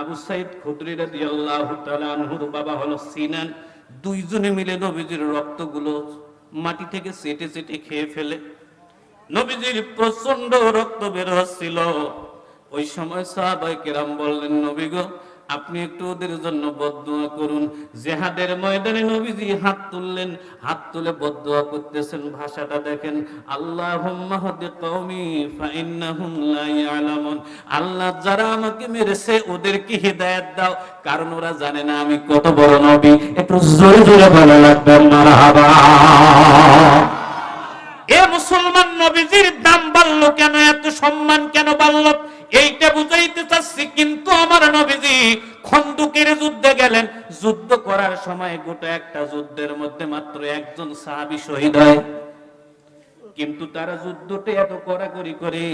আবু সাইদ খুদরি রাদিয়াল্লাহু তাআলা আনহুর বাবা হলো সিনান। দুইজনে মিলে নবীজির রক্তগুলো মাটি থেকে চেটে চেটে খেয়ে ফেলে। নবীজির প্রচণ্ড রক্ত বের হচ্ছিল। ওই সময় সাহাবাই কেরাম বললেন, নবী আপনি একটু ওদের জন্য বদদোয়া করুন। জেহাদের ময়দানে নবীজি হাত তুললেন, হাত তুলে বদদোয়া করতেছেন, ভাষাটা দেখেন। ইয়ালামুন। আল্লাহ যারা আমাকে মেরেছে, ওদেরকে হিদায়াত দাও। কারণ ওরা জানে না আমি কত বড় নবী। একটু জোরে জোরে বলা লাগবে এ মুসলমান নবীজির দাম বাড়লো কেন? এত সম্মান কেন বাড়লো? এইটা বুঝাইতে চাচ্ছি, কিন্তু আমার নবীজি খন্দুকের যুদ্ধে গেলেন। যুদ্ধ করার সময় গোটা একটা যুদ্ধের মধ্যে মাত্র একজন সাহাবী শহীদ হয়। কিন্তু তারা যুদ্ধটা এত কড়াকড়ি করে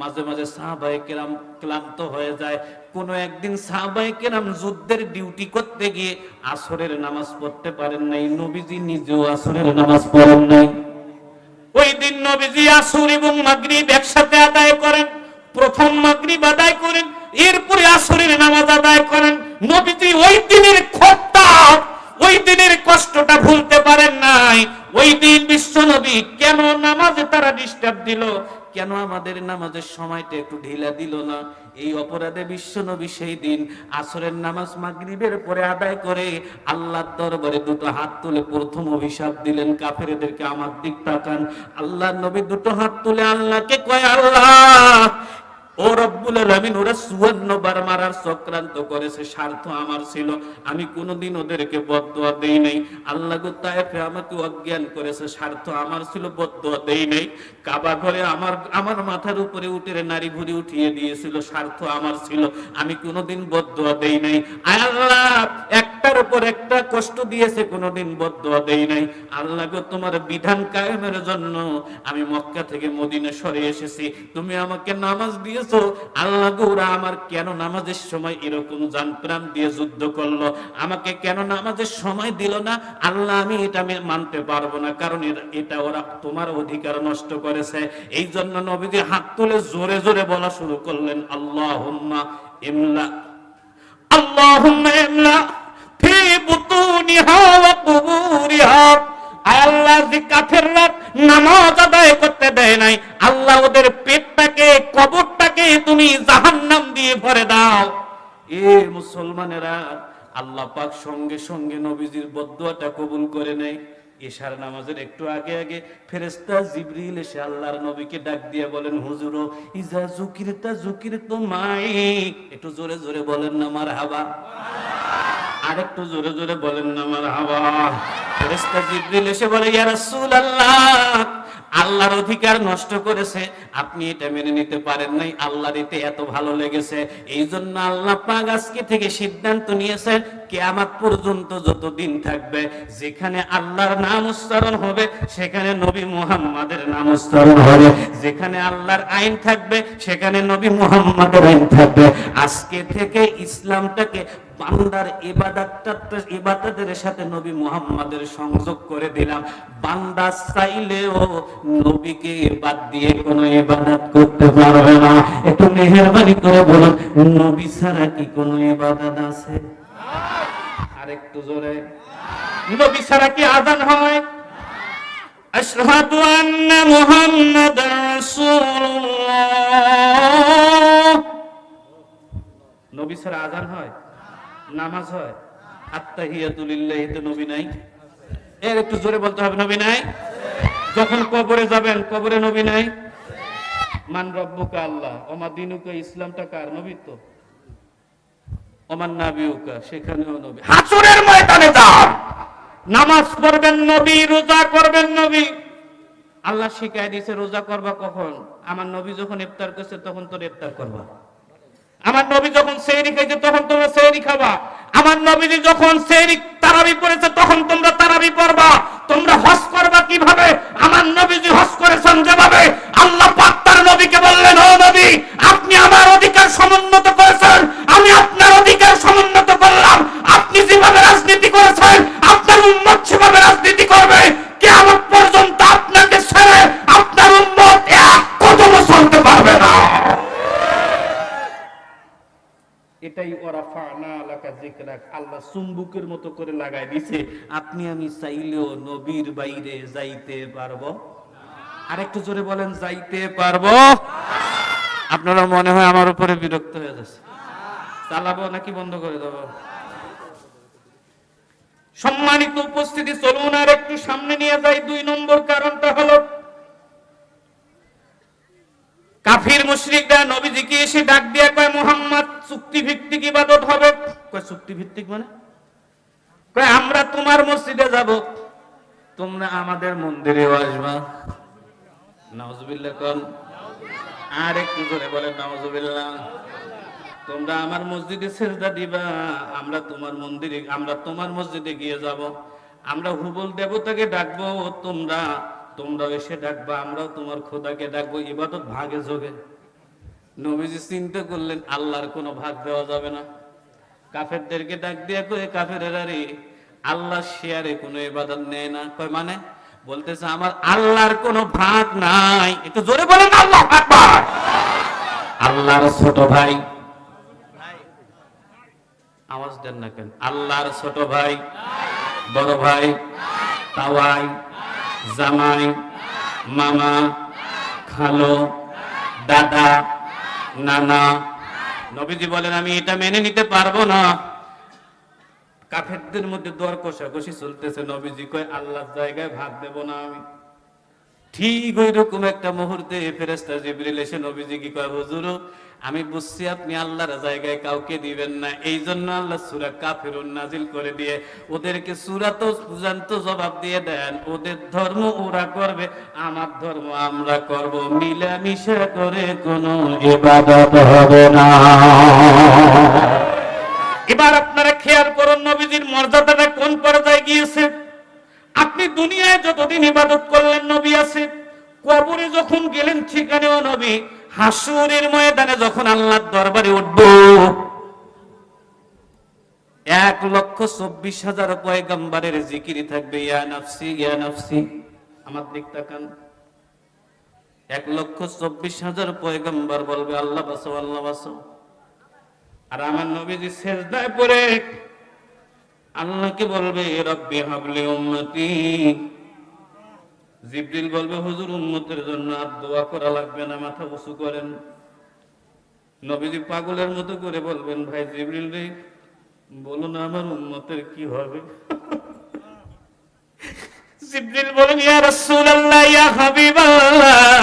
মাঝে মাঝে সাহাবায়ে কেরাম ক্লান্ত হয়ে যায়। কোন একদিন সাহাবায়ে কেরাম যুদ্ধের ডিউটি করতে গিয়ে আসরের নামাজ পড়তে পারেন নাই। নবীজি নিজেও আসরের নামাজ পড়েন নাই। ওই দিন নবীজি আসর এবং মাগরিব একসাথে আদায় করেন। প্রথম মাগরিব আদায় করেন, এরপরে আসরের নামাজ আদায় করেন। নবীজি ওই দিনের খোঁজটা, ওই দিনের কষ্টটা ভুলতে পারেন নাই। ওই দিন বিশ্ব নবী কেন নামাজে তারা ডিস্টার্ব দিল? কেন আমাদের নামাজের সময়টা একটু ঢিলা দিল না? এই অপরাধে বিশ্ব নবী সেই দিন আসরের নামাজ মাগরিবের পরে আদায় করে আল্লাহর দরবারে দুটো হাত তুলে প্রথম অভিশাপ দিলেন। কাফেরদেরকে আমার দিক তাকান। আল্লাহ নবী দুটো হাত তুলে আল্লাহকে কয়, আল্লাহ ও রব্বুল আলামিন, ওরা 54 বার মারার চক্রান্ত করেছে, স্বার্থ আমার ছিল, আমি কোনোদিন ওদেরকে দেই নাই। আল্লাহ আমাকে অজ্ঞান করেছে, স্বার্থ আমার ছিল দেই নাই। কাবা ঘরে আমার আমার মাথার উপরে উঠে নারী ভুরি উঠিয়ে দিয়েছিল, স্বার্থ আমার ছিল, আমি কোনোদিন বদদোয়া দেই নাই। আল্লাহ তো দিয়েছে, কোনোদিন বদুয়া দেই নাই। আল্লাহ গো, তোমার বিধান কায়েমের জন্য আমি মক্কা থেকে মদিনা সরে এসেছি। তুমি আমাকে নামাজ দিয়েছ। আল্লাহ গো, ওরা আমার কেন নামাজের সময় এরকম জান প্রাণ দিয়ে যুদ্ধ করল? আমাকে কেন নামাজের সময় দিল না? আল্লাহ, আমি এটা আমি মানতে পারব না, কারণ এটা ওরা তোমার অধিকার নষ্ট করেছে। এই জন্য নবীজি হাত তুলে জোরে জোরে বলা শুরু করলেন আল্লাহ ইমলা আল্লাহ ইমলা। কবুল করে নেয়। এশার নামাজের একটু আগে আগে ফেরেস্তা জিবরিল এসে আল্লাহর নবীকে ডাক দিয়ে বলেন, হুজুর, ইজা জুকির তা জুকির তো মাই। একটু জোরে জোরে বলেন না মার হাবা আর একটু জোরে জোরে বলেন না আমার হাবা ফেরেস্তা জিবরিল এসে বলে, ইয়া রাসূলুল্লাহ, আল্লাহর অধিকার নষ্ট করেছে। আপনি এটা মেনে নিতে পারেন নাই, আল্লাহর এতে এত ভালো লেগেছে। এই জন্য আল্লাহ পাক আজকে থেকে সিদ্ধান্ত নিয়েছেন, কিয়ামত পর্যন্ত যত দিন থাকবে, যেখানে আল্লাহর নাম উচ্চারণ হবে, সেখানে নবী মুহাম্মাদের নাম উচ্চারণ হবে। যেখানে আল্লাহর আইন থাকবে, সেখানে নবী মুহাম্মাদের আইন থাকবে। আজকে থেকে ইসলামটাকে বান্দার ইবাদতটা ইবাদতের সাথে নবী মুহাম্মাদের সংযোগ করে দিলাম। বান্দা চাইলেও নবীকে বাদ দিয়ে কোনো ইবাদত করতে পারবে না। একটু মেহেরবানি করে বলুন, নবী ছাড়া কি কোনো ইবাদত আছে? আরেকটু জোরে। নবী ছাড়া কি আজান হয়? আশহাদু আন্না মুহাম্মাদার রাসূলুল্লাহ। নবী ছাড়া আজান হয়? নামাজ হয়। তো নবী নাই? এর একটু জোরে বলতে হবে নবী নাই? যখন কবরে যাবেন কবরে নবী নাই? মান রব্বুকা আল্লাহ ওমা দিনুকা ইসলামটা কার নবী তো? ওমান নাবিউকা সেখানেও নবী। হাসরের ময়দানে যান। নামাজ পড়বেন নবী রোজা করবেন নবী। আল্লাহ শিখাই দিয়েছে রোজা করবা কখন? আমার নবী যখন ইফতার করছে তখন তোর ইফতার করবা। আমার নবী যখন সেহরি খাইছে, তখন তোমরা সেহরি খাবা। আমার নবীজি যখন সেহরি তারাবি পড়েছে, তখন তোমরা তারাবি পড়বা। তোমরা হজ করবা কীভাবে? আমার নবীজি হজ করেছেন যেভাবে। আল্লাহ পাক তার নবীকে বললেন, ও নবী, আপনি আমার অধিকার সমুন্নত করেছেন। আমি আপনার অধিকার সমুন্নত করলাম। আপনি যেভাবে রাজনীতি করেছেন, আপনার উম্মত জিকরাক আল্লাহ চুম্বুকের মতো করে লাগাই দিছে। আপনি আমি চাইলেও নবীর বাইরে যাইতে পারব। আরেকটু জোরে বলেন, যাইতে পারব। আপনারা মনে হয় আমার উপরে বিরক্ত হয়ে যাচ্ছে চালাবো নাকি বন্ধ করে দেবো? সম্মানিত উপস্থিতি, চলুন আর একটু সামনে নিয়ে যাই। দুই নম্বর কারণটা হলো কাফির মুশরিকরা নবীজিকে এসে ডাক দিয়া কয়, মোহাম্মদ চুক্তি ভিত্তিক ইবাদত হবে? কয় চুক্তি ভিত্তিক মানে? কয়, আমরা তোমার মসজিদে যাব। তোমরা আমাদের মন্দিরেও আসবা। নাউজুবিল্লাহ কোন। আর একটু জোরে বলেন, নাউজুবিল্লাহ, তোমরা আমার মসজিদে সেজদা দিবা। আমরা তোমার মন্দিরে, আমরা তোমার মসজিদে গিয়ে যাব। আমরা হুবল দেবতাকে ডাকবো, তোমরা তোমরা এসে ডাকবা, আমরাও তোমার খোদাকে ডাকবো, ইবাদত ভাগে যোগে। নবীজি চিন্তা করলেন, আল্লাহর কোনো ভাগ দেওয়া যাবে না। কাফেরদেরকে ডাক দিয়া কয়ে, কাফেরেরা রে, আল্লাহ শেয়ারে কোনো ইবাদত নেয় না। কয় মানে? বলতেছে, আমার আল্লাহর কোনো ভাগ নাই। একটু জোরে বলেন, আল্লাহ আল্লাহর ছোট ভাই। আওয়াজ দেন না কেন? আল্লাহর ছোট ভাই। বড় ভাই। তাওয়াই। জামাই, মামা, খালো, দাদা, নানা। নবীজি বলেন, আমি এটা মেনে নিতে পারব না। কাফেরদের মধ্যে দর কষাকষি চলতেছে। নবীজি কয়, আল্লাহর জায়গায় ভাগ দেব না আমি। ঠিক ওই রকম একটা মুহূর্তে ফেরেস্তা জিবরিল এসে নবীজি কি কয় হুজুর আমি বুঝছি আপনি আল্লাহর জায়গায় কাউকে দিবেন না। এই জন্য আল্লাহ সুরা কাফিরুন নাজিল করে দিয়ে ওদেরকে সুরা তো জান্ত জবাব দিয়ে দেন। ওদের ধর্ম ওরা করবে, আমার ধর্ম আমরা করব। মিলামিশা করে কোনো ইবাদত হবে না। এবার আপনারা খেয়াল করুন, নবীজির মর্যাদাটা কোন পর্যায়ে গিয়েছে? আপনি দুনিয়ায় যতদিন ইবাদত করলেন, নবী আছে। কবরে যখন গেলেন সেখানেও নবী। হাসুরের ময়দানে যখন আল্লাহর দরবারে উঠব, এক লক্ষ চব্বিশ হাজার পয়গম্বরের জিকিরি থাকবে, ইয়া ইয়া আমার দিক তাকান। এক লক্ষ চব্বিশ হাজার পয়গম্বর বলবে, আল্লাহ বাসো আল্লাহ বাসো। আর আমার নবীজি শেষদায় পড়ে, আল্লাহকে বলবে রব্বি হাবলি উম্মতি জিবরিল বলবে, হুজুর, উম্মতের জন্য আর দোয়া করা লাগবে না, মাথা উঁচু করেন। নবীজি পাগলের মতো করে বলবেন, ভাই জিবরিল রে বলুন আমার উম্মতের কি হবে? জিবরিল বলেন, ইয়া রাসূলুল্লাহ, ইয়া হাবিবাল্লাহ,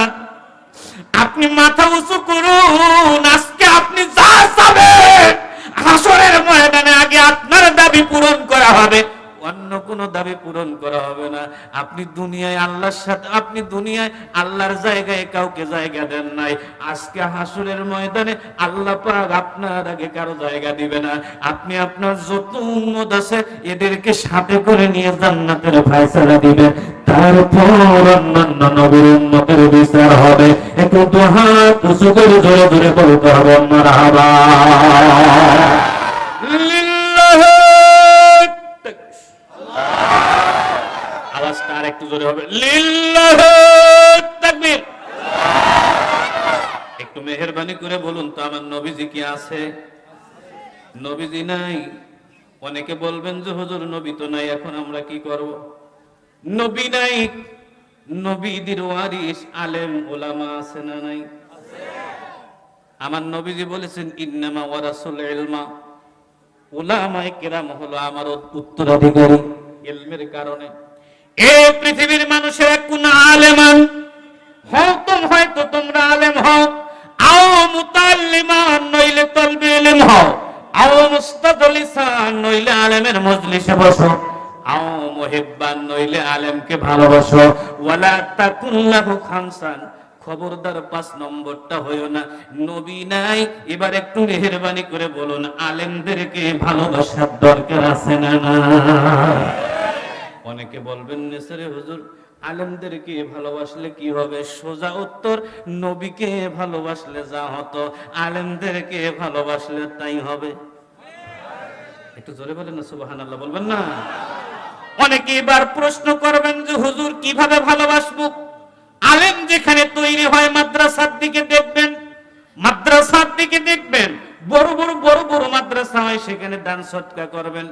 আপনি মাথা উঁচু করুন, আজকে আপনি যা চাবেন হাসরের ময়দানে আগে আপনার দাবি পূরণ করা হবে। অন্য কোনো দাবি পূরণ করা হবে না। আপনি দুনিয়ায় আল্লাহর সাথে, আপনি দুনিয়ায় আল্লাহর জায়গায় কাউকে জায়গা দেন নাই। আজকে হাসুরের ময়দানে আল্লাহ পাক আপনার আগে কারও জায়গা দিবে না। আপনি আপনার যত উম্মত আছে এদেরকে সাথে করে নিয়ে জান্নাতের ফয়সালা দিবেন তারপর অন্যান্য নবীর উম্মতের বিচার হবে। একটু হাত উঁচু করে জোরে জোরে বলতে হবে মারহাবা বলুন নবীজি কি আছে? নবীজি নাই। অনেকে বলবেন যে, হুজুর, নবী তো নাই, এখন আমরা কি করব? নবী নাই। নবীদের ওয়ারিস আলেম, ওলামা আছে না নাই? আমার নবীজি বলেছেন, ইন্নামা ওয়ারাসুল ইলমা। ওলামায়ে কেরাম হলো আমার উত্তরাধিকারী ইলমের কারণে। এই পৃথিবীর মানুষের কোন আলেমান? হও তোম হয়তো তোমরা আলেম আলেমকে ভালোবাসো। ওয়ালা তাকুল্লাহু খামসান খবরদার পাঁচ নম্বরটা হইও না। নবী নাই, এবার একটু মেহরবানি করে বলুন, আলেমদেরকে ভালোবাসার দরকার আছে না না? অনেকে বলবেন, নেসারে হুজুর, আলেমদেরকে ভালোবাসলে কি হবে? সোজা উত্তর, নবীকে ভালোবাসলে যা হতো, আলেমদেরকে ভালোবাসলে তাই হবে। একটু জোরে বলেন না সুবাহান আল্লাহ বলবেন না? অনেকে এবার প্রশ্ন করবেন যে, হুজুর, কীভাবে ভালোবাসবো? আলেম যেখানে তৈরি হয়, মাদ্রাসার দিকে দেখবেন, মাদ্রাসার দিকে দেখবেন, বড় বড় বড় বড় মাদ্রাসা হয়, সেখানে দান সৎকা করবেন।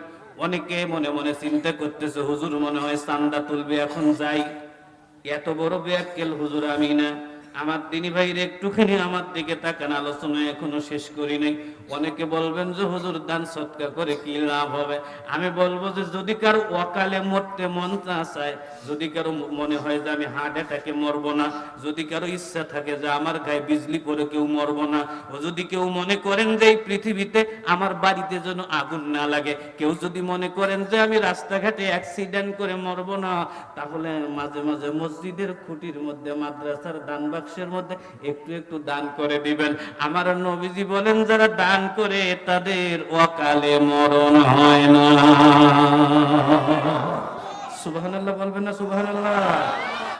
অনেকে মনে মনে চিন্তা করতেছে, হুজুর, মনে হয় চান্দা তুলবে এখন যাই। এত বড় ব্যাকেল হুজুর আমি না। আমার দিনী ভাইরে একটুখানি আমার দিকে তাকান, আলোচনা এখনও শেষ করি নাই। অনেকে বলবেন যে, হুজুর, দান সৎকার করে কি লাভ হবে? আমি বলব যে, যদি কারও অকালে মরতে মন না চায়, যদি কারও মনে হয় যে, আমি হার্ট অ্যাটাকে মরবো না। যদি কারও ইচ্ছা থাকে যে, আমার গায়ে বিজলি পরে কেউ মরবো না। ও যদি কেউ মনে করেন যে, এই পৃথিবীতে আমার বাড়িতে যেন আগুন না লাগে। কেউ যদি মনে করেন যে, আমি রাস্তাঘাটে অ্যাক্সিডেন্ট করে মরবো না। তাহলে মাঝে মাঝে মসজিদের খুঁটির মধ্যে মাদ্রাসার দান বাক্সের মধ্যে একটু একটু দান করে দিবেন। আমার নবীজি বলেন, যারা দান করে তাদের অকালে মরণ হয় না। সুবাহ বলবেন না সুবহানাল্লাহ?